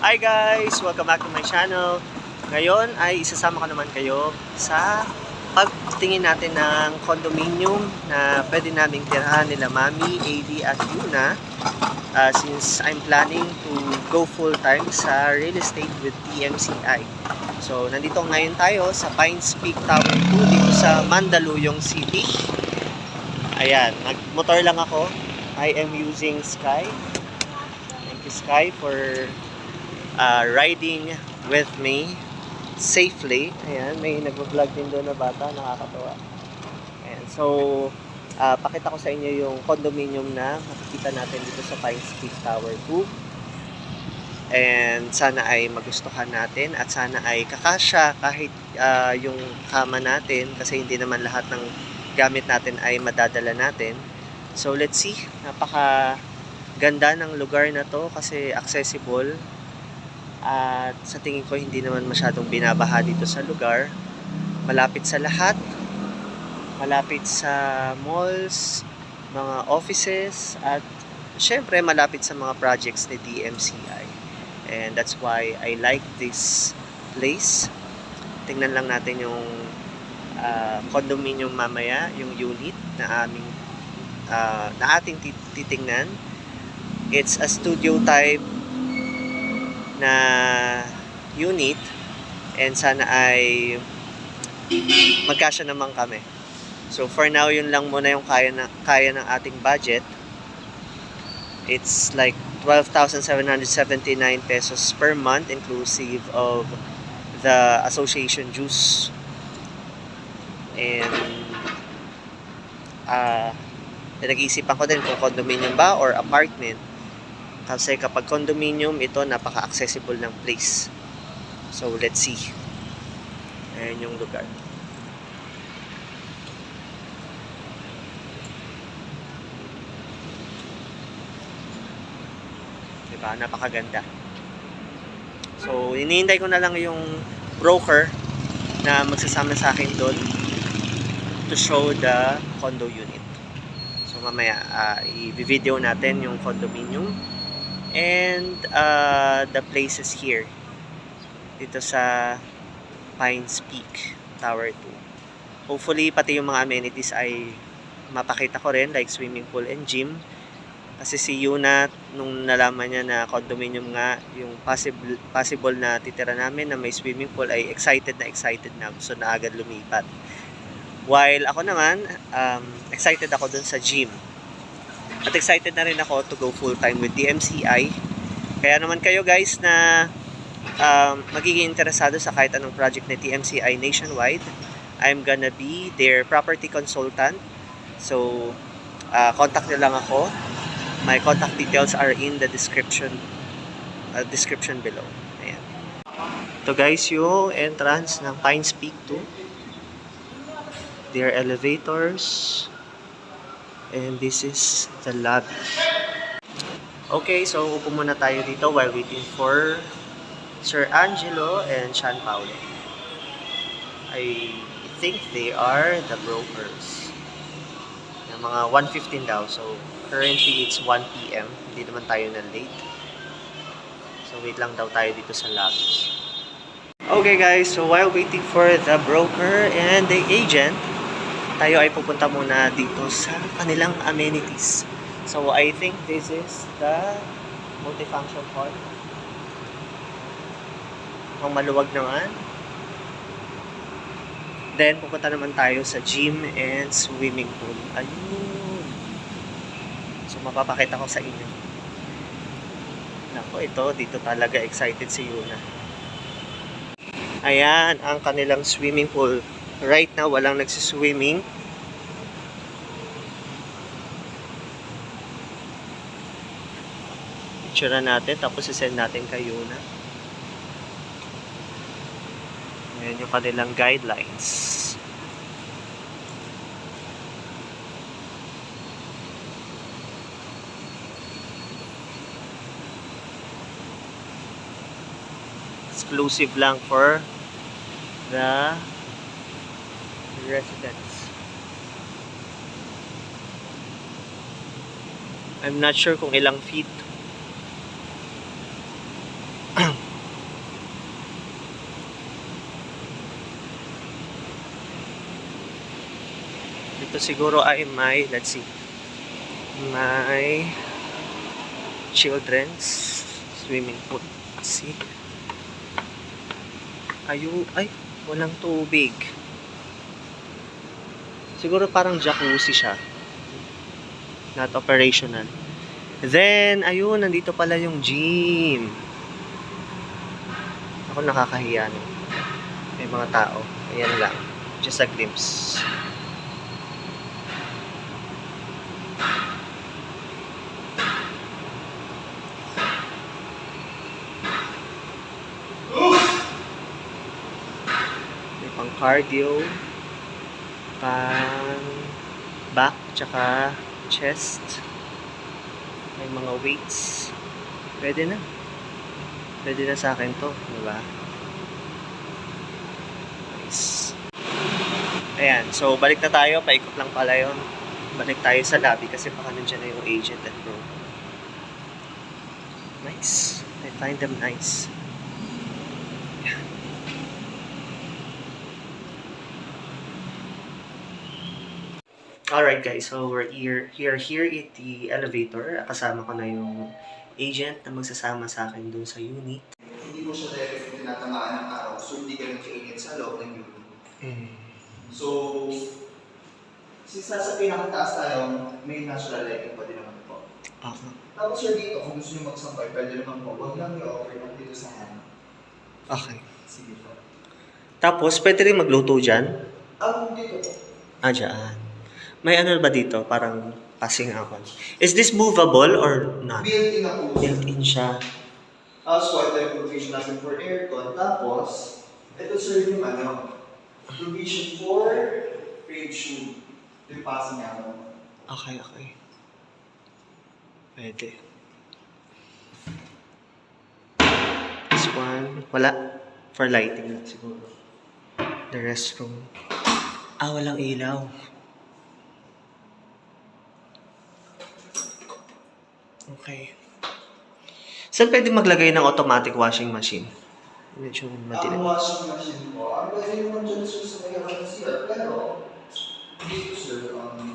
Hi guys! Welcome back to my channel. Ngayon ay isasama ko naman kayo sa pagtingin natin ng condominium na pwede naming tirahan nila Mami, AD at Yuna uh, since I'm planning to go full time sa real estate with TMCI. So, nandito ngayon tayo sa Pines Peak Tower 2 dito sa Mandaluyong City. Ayan, nagmotor lang ako. I am using Sky. Thank you Sky for uh, riding with me safely. Ayan, may nagvo-vlog din doon na bata, nakakatawa. Ayan, so uh, pakita ko sa inyo yung condominium na makikita natin dito sa Pines Peak Tower 2. And sana ay magustuhan natin at sana ay kakasya kahit uh, yung kama natin kasi hindi naman lahat ng gamit natin ay madadala natin. So let's see, napaka ganda ng lugar na to kasi accessible at sa tingin ko hindi naman masyadong binabaha dito sa lugar. Malapit sa lahat. Malapit sa malls, mga offices at syempre malapit sa mga projects ni DMCI. And that's why I like this place. Tingnan lang natin yung uh, condominium mamaya, yung unit na aming uh, na ating tit- titingnan. It's a studio type na unit and sana ay magkasya naman kami. So for now, yun lang muna yung kaya, na, kaya ng ating budget. It's like 12,779 pesos per month inclusive of the association dues. And uh, pinag-iisipan ko din kung condominium ba or apartment. Kasi kapag condominium, ito napaka-accessible ng place. So, let's see. Ayan yung lugar. Diba? Napakaganda. So, hinihintay ko na lang yung broker na magsasama sa akin doon to show the condo unit. So, mamaya, uh, i-video natin yung condominium and uh, the places here. Dito sa Pines Peak Tower 2 hopefully pati yung mga amenities ay mapakita ko rin like swimming pool and gym. Kasi si Yuna nung nalaman niya na condominium nga yung possible, possible na titira namin na may swimming pool ay excited na excited na gusto na agad lumipat. While ako naman um, excited ako dun sa gym at excited na rin ako to go full time with DMCI. Kaya naman kayo guys na um, magiging interesado sa kahit anong project ni TMCI nationwide, I'm gonna be their property consultant. So, uh, contact nyo lang ako. My contact details are in the description uh, description below. Ayan. Ito guys yung entrance ng Pines Peak 2. Their elevators. And this is the lobby. Okay, so upo muna tayo dito while waiting for Sir Angelo and Sean Paulo. I think they are the brokers. Yung mga 1.15 daw. So, currently it's 1 p.m. Hindi naman tayo na late. So, wait lang daw tayo dito sa lobby. Okay guys, so while waiting for the broker and the agent, tayo ay pupunta muna dito sa kanilang amenities. So, I think this is the multifunction hall. Ang maluwag naman. Then, pupunta naman tayo sa gym and swimming pool. Ayun. So, mapapakita ko sa inyo. Nako, ito, dito talaga excited si Yuna. Ayan, ang kanilang swimming pool. Right now, walang nagsiswimming. Picture natin, tapos isend natin kay Yuna. Ayan yung kanilang guidelines. Exclusive lang for the residents. I'm not sure kung ilang feet. Dito siguro ay may, let's see, may children's swimming pool. See? Ayun, ay, walang tubig. Siguro parang jacuzzi siya. Not operational. Then, ayun, nandito pala yung gym. Ako nakakahiya, no? May mga tao. Ayan lang. Just a glimpse. Pang cardio, pang back, tsaka chest. May mga weights. Pwede na. Pwede na sa akin to, di ba? Nice. Ayan, so balik na tayo. Paikot lang pala yun. Balik tayo sa lobby kasi baka nandiyan na yung agent at bro. Nice. I find them nice. Alright guys, so we're here, here, here at the elevator. Kasama ko na yung agent na magsasama sa akin dun sa unit. hindi mo siya directly tinatamaan ng araw, so hindi ka nagkainit sa loob ng unit. So, since nasa pinakataas tayo, may natural lighting pa din naman po. Ako. Tapos sir dito, kung gusto nyo magsampay, pwede naman po, huwag lang i-offer lang dito sa hand. Okay. Sige po. Tapos, pwede rin magluto dyan? Ang dito po, Ah, dyan. May ano ba dito? Parang passing ako. Is this movable or not? built-in na po. Built-in siya. Tapos white type provision natin for aircon. Tapos, ito sir yung ano, provision for crate shoe. Yung ako. Okay, okay. Pwede. This one, wala. For lighting lang siguro. The restroom. Ah, walang ilaw. Okay. Saan pwede maglagay ng automatic washing machine? Medyo Ang madilim. washing machine po, ang pwede naman dyan sa may harap ng CR, pero dito sir, um,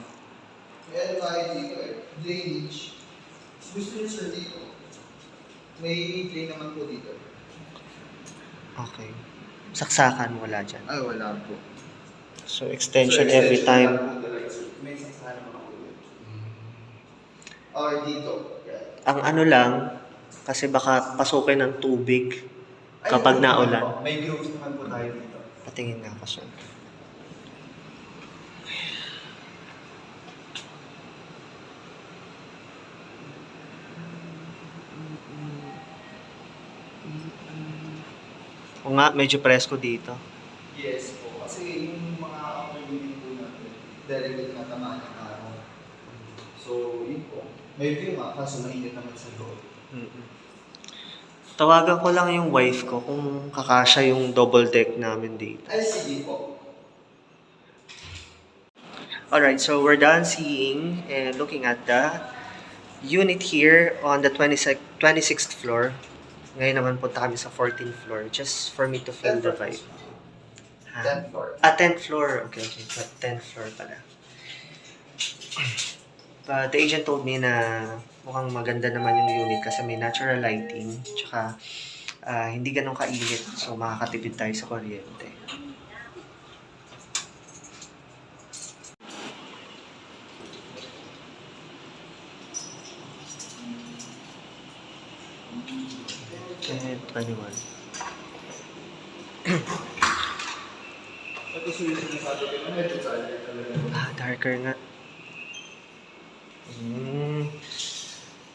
meron tayo dito eh, drainage. Gusto niyo sir dito, may drain naman po dito. Okay. Saksakan wala dyan. Ay, wala po. So, extension every time. lang po talaga, sir. May saksahan naman po dito. Or dito. Ang ano lang, kasi baka pasukin ng tubig Kapag naulan. May grooves naman po tayo dito. Patingin nga ako sir. O nga, medyo presko dito. Yes po. Kasi yung mga community po natin, directly natamaan ng araw. So, yun po. May view nga, kaso mainit naman sa loob. Mm-mm. Tawagan ko lang yung wife ko kung kakasya yung double deck namin dito. Ay, sige po. Alright, so we're done seeing and looking at the unit here on the 26th, 26th floor. Ngayon naman punta kami sa 14th floor just for me to feel the vibe. Ha? 10th floor. Ah, 10th floor. Okay, okay. But 10th floor pala. But the agent told me na mukhang maganda naman yung unit kasi may natural lighting. Tsaka ah, hindi ganun kainit. So makakatipid tayo sa kuryente. And 21. Ito sir yung sinasabi ko na medyo darker talaga. Ah, darker nga.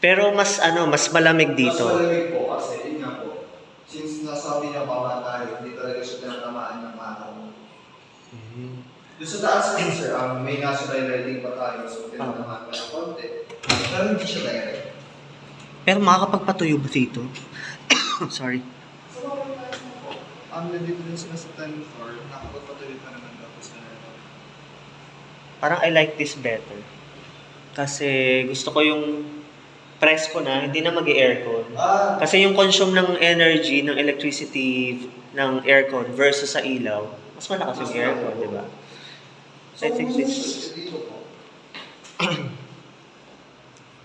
Pero mas ano, mas malamig dito. Mas malamig po kasi, yun nga po. Since nasabi niya baba tayo, hindi talaga siya tinatamaan ng araw. Mm. Doon sa taas po sir, um, may natural lighting pa tayo, so tinatamaan pa ng konti. Pero hindi siya direct. Pero makakapagpatuyo ba dito? Sorry. Ang nandito din sila sa 10th floor, nakapagpatuloy pa naman daw sa Parang I like this better. Kasi gusto ko yung presko na, hindi na mag-aircon. Ah, Kasi yung consume ng energy, ng electricity ng aircon versus sa ilaw, mas malakas yung aircon, di ba? I think this So.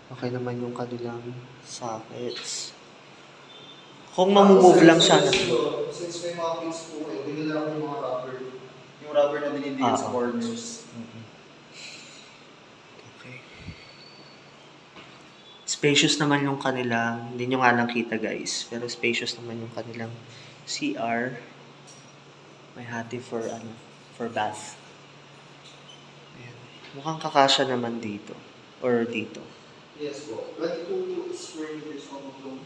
Okay naman yung kanilang sockets. Kung mamumove lang siya. So, since may mga kids po kayo, binila ko yung mga rubber. Yung rubber na binibigyan Ah. sa corners. Okay. Spacious naman yung kanilang, hindi nyo nga lang kita guys, pero spacious naman yung kanilang CR. May hati for ano, for bath. Ayan. Mukhang kakasya naman dito. Or dito. Yes po. 22 square meters po itong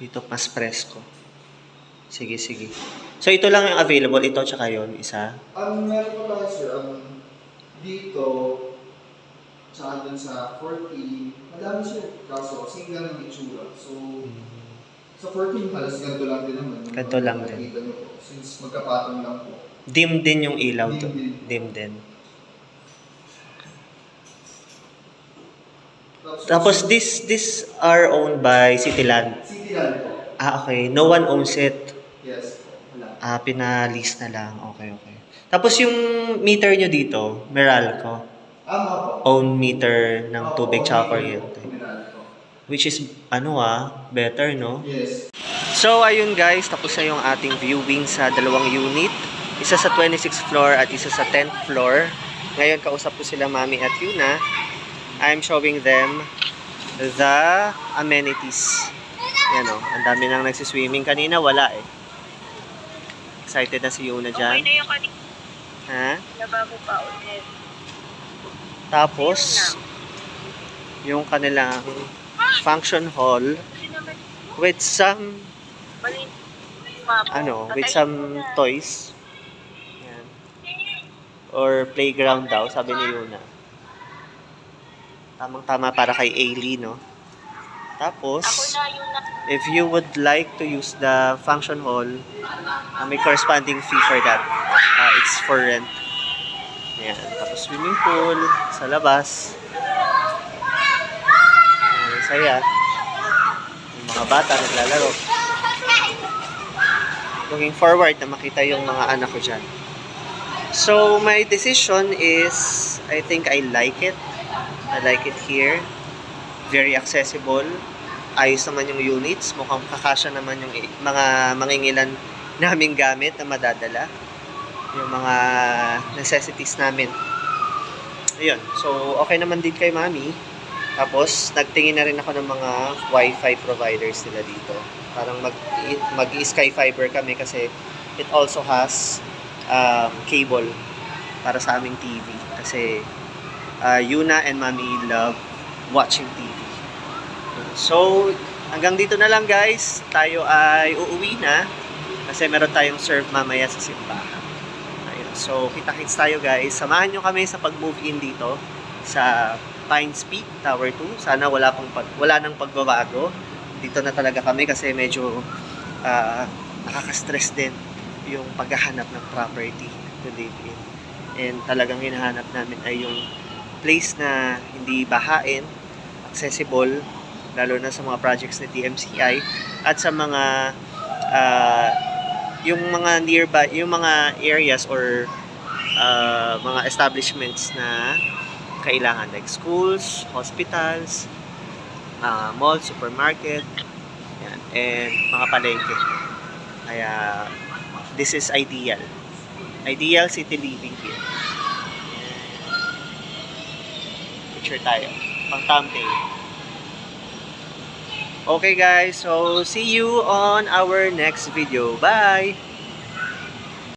Dito mas presko. Sige, sige. So ito lang yung available, ito tsaka yon isa. Ang meron po tayo sir, ang dito, tsaka dun sa 40, madami siya. Kaso, single ang itsura. So, sa 14 halos ganito lang din naman. Ganito lang din. po. Since magkapatong lang po. Dim din yung ilaw to. Dim din. Dim din. Tapos this this are owned by Cityland. City land po. Ah, okay. No one owns it. Yes. Wala. Ah, pina-lease na lang. Okay, okay. Tapos yung meter nyo dito, Meralco. Po. Own meter ng Oo, tubig okay tsaka kuryente. Which is, ano ah, better, no? Yes. So, ayun guys, tapos na yung ating viewing sa dalawang unit. Isa sa 26th floor at isa sa 10th floor. Ngayon, kausap ko sila Mami at Yuna. I'm showing them the amenities. Yan o, ang dami nang nagsiswimming. Kanina, wala eh. Excited na si Yuna Okay dyan. na yung kanina Ha? bago pa ulit. Tapos, yung kanilang function hall with some ano, with some toys. Yan. Or playground daw, sabi ni Yuna. Tamang-tama para kay Ailey, no? Tapos, if you would like to use the function hall, uh, may corresponding fee for that. It's for rent. Ayan. Tapos swimming pool sa labas. Ayan, saya. Yung mga bata naglalaro. Looking forward na makita yung mga anak ko dyan. So, my decision is, I think I like it. I like it here. Very accessible ayos naman yung units. Mukhang kakasya naman yung mga mangingilan naming gamit na madadala. Yung mga necessities namin. Ayun. So, okay naman din kay mami. Tapos, nagtingin na rin ako ng mga wifi providers nila dito. Parang mag, mag sky fiber kami kasi it also has um, cable para sa aming TV. Kasi uh, Yuna and Mami love watching TV. So, hanggang dito na lang guys. Tayo ay uuwi na. Kasi meron tayong serve mamaya sa simbahan. So, kita-kits tayo guys. Samahan nyo kami sa pag-move in dito sa Pines Peak Tower 2. Sana wala pang pag, wala nang pagbabago. Dito na talaga kami kasi medyo ah, nakaka-stress din yung paghahanap ng property to live in. And talagang hinahanap namin ay yung place na hindi bahain, accessible, lalo na sa mga projects ni DMCI at sa mga ah, yung mga nearby, yung mga areas or ah, mga establishments na kailangan like schools, hospitals, ah, malls, supermarket, yan, and mga palengke. Kaya this is ideal. Ideal city living here. Picture tayo. Pang thumbnail. Okay guys, so see you on our next video. Bye!